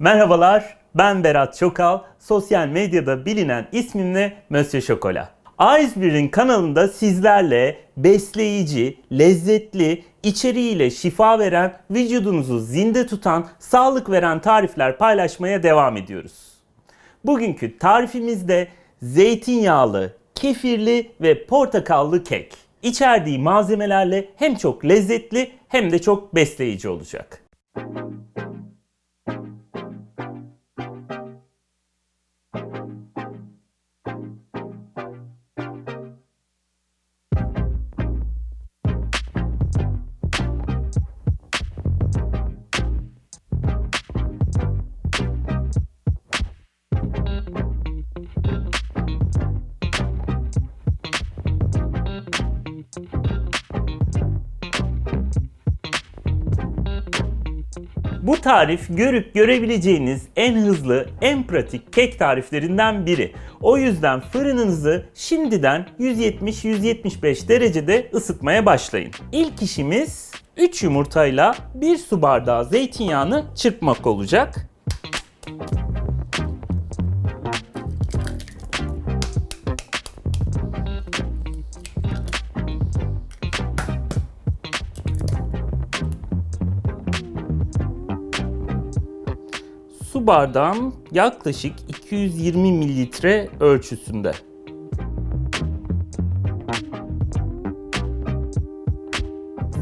Merhabalar, ben Berat Çokal. Sosyal medyada bilinen ismimle Monsieur Chocolat. A101'in kanalında sizlerle besleyici, lezzetli, içeriğiyle şifa veren, vücudunuzu zinde tutan, sağlık veren tarifler paylaşmaya devam ediyoruz. Bugünkü tarifimizde zeytinyağlı, kefirli ve portakallı kek. İçerdiği malzemelerle hem çok lezzetli hem de çok besleyici olacak. Tarif görüp görebileceğiniz en hızlı, en pratik kek tariflerinden biri. O yüzden fırınınızı şimdiden 170-175 derecede ısıtmaya başlayın. İlk işimiz 3 yumurtayla 1 su bardağı zeytinyağını çırpmak olacak. Su bardağım yaklaşık 220 mililitre ölçüsünde.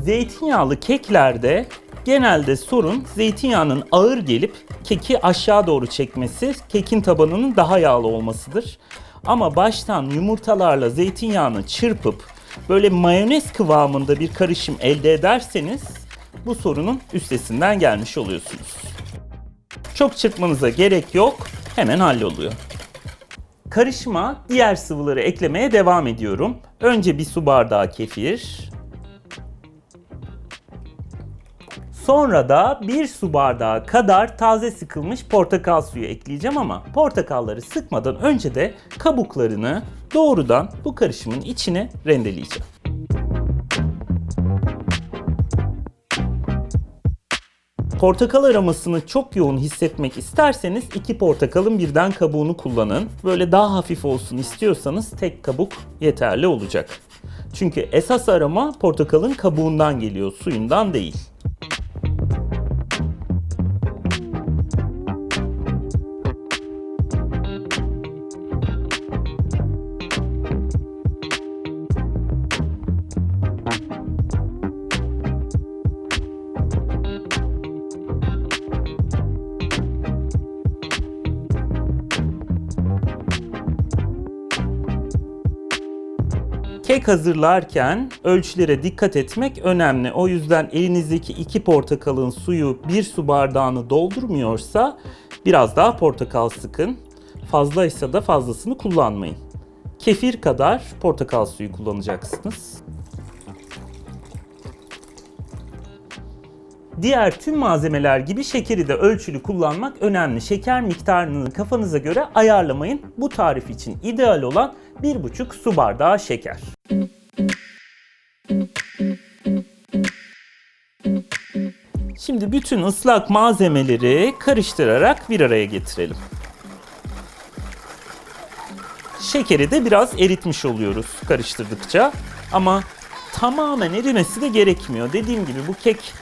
Zeytinyağlı keklerde genelde sorun zeytinyağının ağır gelip keki aşağı doğru çekmesi, kekin tabanının daha yağlı olmasıdır. Ama baştan yumurtalarla zeytinyağını çırpıp böyle mayonez kıvamında bir karışım elde ederseniz bu sorunun üstesinden gelmiş oluyorsunuz. Çok çırpmanıza gerek yok. Hemen halloluyor. Karışıma diğer sıvıları eklemeye devam ediyorum. Önce bir su bardağı kefir. Sonra da bir su bardağı kadar taze sıkılmış portakal suyu ekleyeceğim ama portakalları sıkmadan önce de kabuklarını doğrudan bu karışımın içine rendeleyeceğim. Portakal aromasını çok yoğun hissetmek isterseniz iki portakalın birden kabuğunu kullanın. Böyle daha hafif olsun istiyorsanız tek kabuk yeterli olacak. Çünkü esas aroma portakalın kabuğundan geliyor, suyundan değil. Kek hazırlarken ölçülere dikkat etmek önemli. O yüzden elinizdeki iki portakalın suyu bir su bardağını doldurmuyorsa biraz daha portakal sıkın. Fazlaysa da fazlasını kullanmayın. Kefir kadar portakal suyu kullanacaksınız. Diğer tüm malzemeler gibi şekeri de ölçülü kullanmak önemli. Şeker miktarını kafanıza göre ayarlamayın. Bu tarif için ideal olan 1,5 su bardağı şeker. Şimdi bütün ıslak malzemeleri karıştırarak bir araya getirelim. Şekeri de biraz eritmiş oluyoruz karıştırdıkça. Ama tamamen erimesi de gerekmiyor. Dediğim gibi bu kek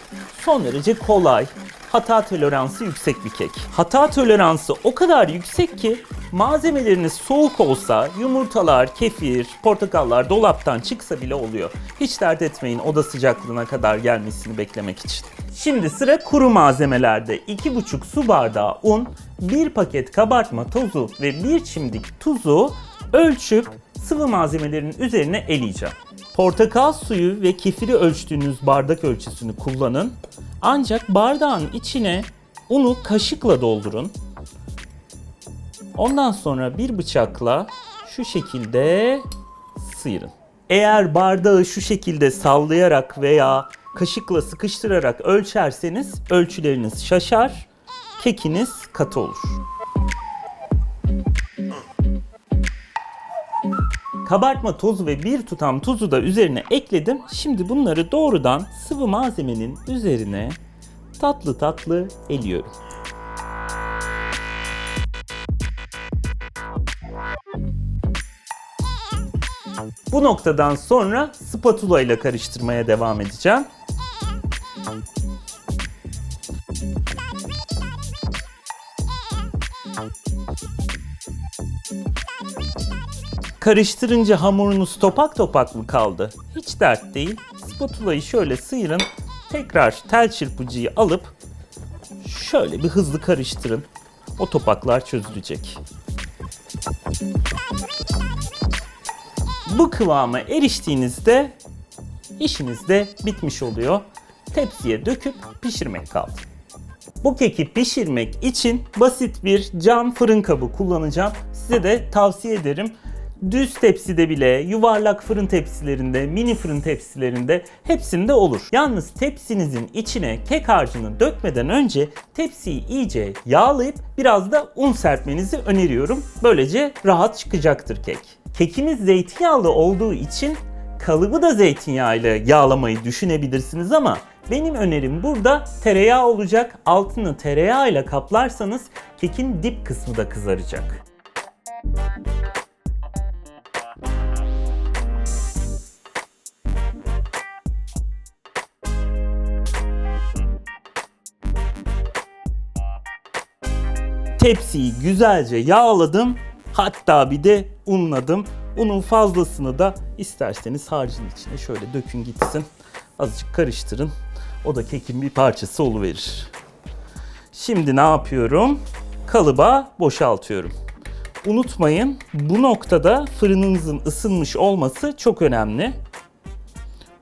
son derece kolay, hata toleransı yüksek bir kek. Hata toleransı o kadar yüksek ki malzemeleriniz soğuk olsa yumurtalar, kefir, portakallar dolaptan çıksa bile oluyor. Hiç dert etmeyin oda sıcaklığına kadar gelmesini beklemek için. Şimdi sıra kuru malzemelerde 2,5 su bardağı un, 1 paket kabartma tozu ve 1 çimdik tuzu ölçüp sıvı malzemelerin üzerine eleyeceğim. Portakal suyu ve kefiri ölçtüğünüz bardak ölçüsünü kullanın. Ancak bardağın içine unu kaşıkla doldurun. Ondan sonra bir bıçakla şu şekilde sıyırın. Eğer bardağı şu şekilde sallayarak veya kaşıkla sıkıştırarak ölçerseniz ölçüleriniz şaşar, kekiniz katı olur. Kabartma tozu ve bir tutam tuzu da üzerine ekledim. Şimdi bunları doğrudan sıvı malzemenin üzerine tatlı tatlı eliyorum. Bu noktadan sonra spatula ile karıştırmaya devam edeceğim. Karıştırınca hamurunuz topak topak mı kaldı? Hiç dert değil. Spatulayı şöyle sıyırın. Tekrar tel çırpıcıyı alıp şöyle bir hızlı karıştırın. O topaklar çözülecek. Bu kıvama eriştiğinizde işiniz de bitmiş oluyor. Tepsiye döküp pişirmek kaldı. Bu keki pişirmek için basit bir cam fırın kabı kullanacağım. Size de tavsiye ederim. Düz tepside bile, yuvarlak fırın tepsilerinde, mini fırın tepsilerinde hepsinde olur. Yalnız tepsinizin içine kek harcını dökmeden önce tepsiyi iyice yağlayıp biraz da un serpmenizi öneriyorum. Böylece rahat çıkacaktır kek. Kekimiz zeytinyağlı olduğu için kalıbı da zeytinyağıyla yağlamayı düşünebilirsiniz ama benim önerim burada tereyağı olacak. Altını tereyağıyla kaplarsanız kekin dip kısmı da kızaracak. Tepsiyi güzelce yağladım. Hatta bir de unladım. Unun fazlasını da isterseniz harcın içine şöyle dökün gitsin. Azıcık karıştırın. O da kekin bir parçası oluverir. Şimdi ne yapıyorum? Kalıba boşaltıyorum. Unutmayın bu noktada fırınınızın ısınmış olması çok önemli.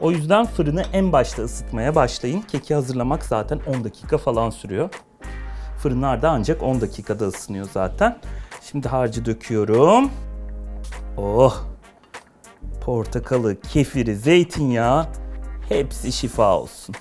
O yüzden fırını en başta ısıtmaya başlayın. Keki hazırlamak zaten 10 dakika falan sürüyor. Fırınlar da ancak 10 dakikada ısınıyor zaten. Şimdi harcı döküyorum. Oh! Portakalı, kefiri, zeytinyağı hepsi şifa olsun.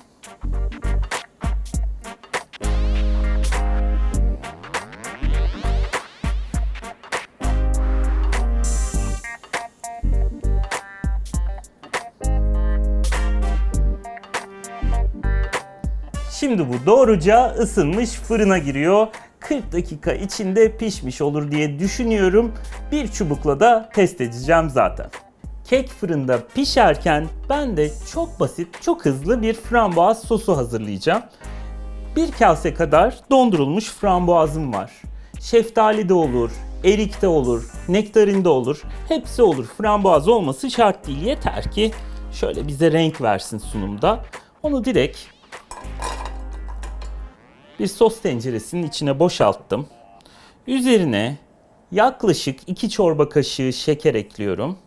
Şimdi bu doğruca ısınmış fırına giriyor. 40 dakika içinde pişmiş olur diye düşünüyorum. Bir çubukla da test edeceğim zaten. Kek fırında pişerken ben de çok basit, çok hızlı bir frambuaz sosu hazırlayacağım. Bir kase kadar dondurulmuş frambuazım var. Şeftali de olur, erik de olur, nektarin de olur. Hepsi olur. Frambuaz olması şart değil. Yeter ki şöyle bize renk versin sunumda. Onu direkt bir sos tenceresinin içine boşalttım. Üzerine yaklaşık 2 çorba kaşığı şeker ekliyorum.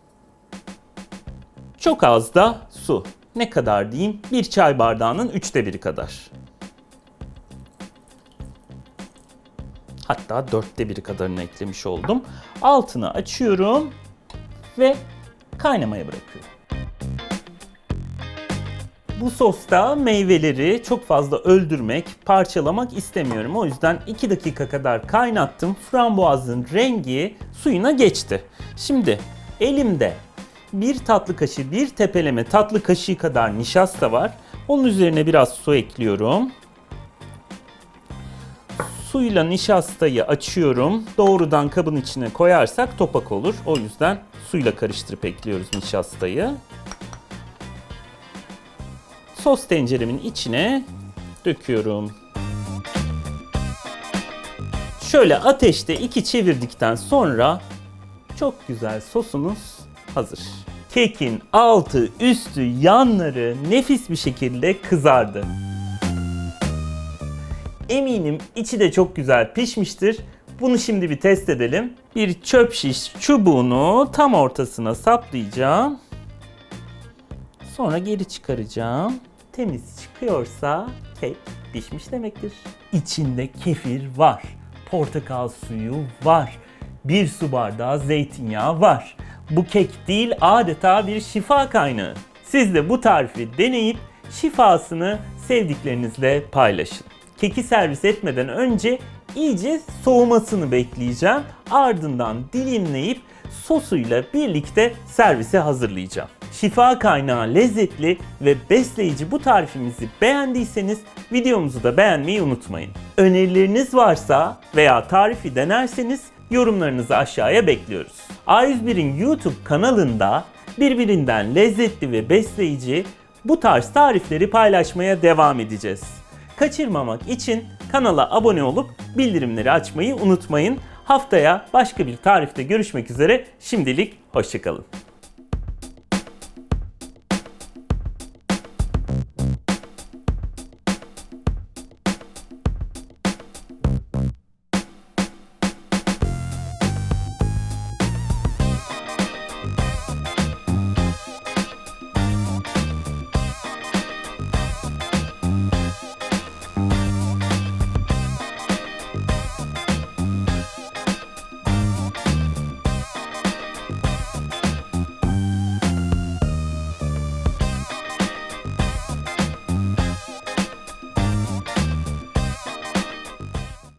Çok az da su. Ne kadar diyeyim? Bir çay bardağının üçte biri kadar. Hatta dörtte biri kadarını eklemiş oldum. Altını açıyorum ve kaynamaya bırakıyorum. Bu sosta meyveleri çok fazla öldürmek, parçalamak istemiyorum. O yüzden 2 dakika kadar kaynattım. Frambuazın rengi suyuna geçti. Şimdi elimde bir tatlı kaşığı, bir tepeleme tatlı kaşığı kadar nişasta var. Onun üzerine biraz su ekliyorum. Suyla nişastayı açıyorum. Doğrudan kabın içine koyarsak topak olur. O yüzden suyla karıştırıp ekliyoruz nişastayı sos tenceremin içine döküyorum. Şöyle ateşte iki çevirdikten sonra çok güzel sosumuz hazır. Kekin altı, üstü, yanları nefis bir şekilde kızardı. Eminim içi de çok güzel pişmiştir. Bunu şimdi bir test edelim. Bir çöp şiş çubuğunu tam ortasına saplayacağım. Sonra geri çıkaracağım. Temiz çıkıyorsa kek pişmiş demektir. İçinde kefir var. Portakal suyu var. Bir su bardağı zeytinyağı var. Bu kek değil adeta bir şifa kaynağı. Siz de bu tarifi deneyip şifasını sevdiklerinizle paylaşın. Keki servis etmeden önce iyice soğumasını bekleyeceğim. Ardından dilimleyip sosuyla birlikte servise hazırlayacağım. Şifa kaynağı lezzetli ve besleyici bu tarifimizi beğendiyseniz videomuzu da beğenmeyi unutmayın. Önerileriniz varsa veya tarifi denerseniz yorumlarınızı aşağıya bekliyoruz. A101'in YouTube kanalında Birbirinden lezzetli ve besleyici bu tarz tarifleri paylaşmaya devam edeceğiz. Kaçırmamak için kanala abone olup bildirimleri açmayı unutmayın. Haftaya başka bir tarifte görüşmek üzere. Şimdilik hoşçakalın.